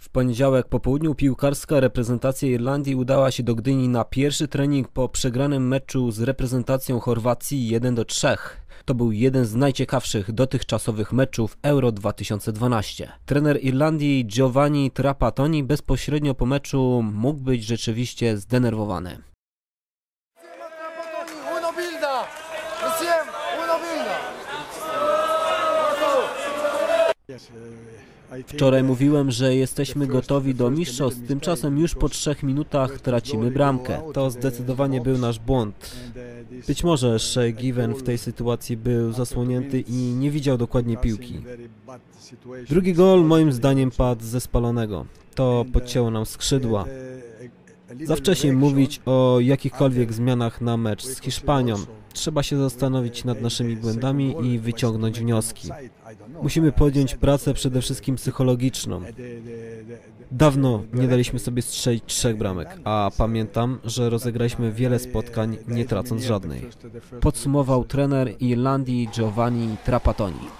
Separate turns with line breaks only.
W poniedziałek po południu piłkarska reprezentacja Irlandii udała się do Gdyni na pierwszy trening po przegranym meczu z reprezentacją Chorwacji 1 do 3. To był jeden z najciekawszych dotychczasowych meczów Euro 2012. Trener Irlandii Giovanni Trapattoni bezpośrednio po meczu mógł być rzeczywiście zdenerwowany.
Uno bilda! Uno bilda!
Wczoraj mówiłem, że jesteśmy gotowi do mistrzostw, tymczasem już po trzech minutach tracimy bramkę. To zdecydowanie był nasz błąd. Być może Shea Given w tej sytuacji był zasłonięty i nie widział dokładnie piłki. Drugi gol moim zdaniem padł ze spalonego. To podcięło nam skrzydła. Za wcześnie mówić o jakichkolwiek zmianach na mecz z Hiszpanią. Trzeba się zastanowić nad naszymi błędami i wyciągnąć wnioski. Musimy podjąć pracę przede wszystkim psychologiczną. Dawno nie daliśmy sobie strzelić trzech bramek, a pamiętam, że rozegraliśmy wiele spotkań, nie tracąc żadnej. Podsumował trener Irlandii Giovanni Trapattoni.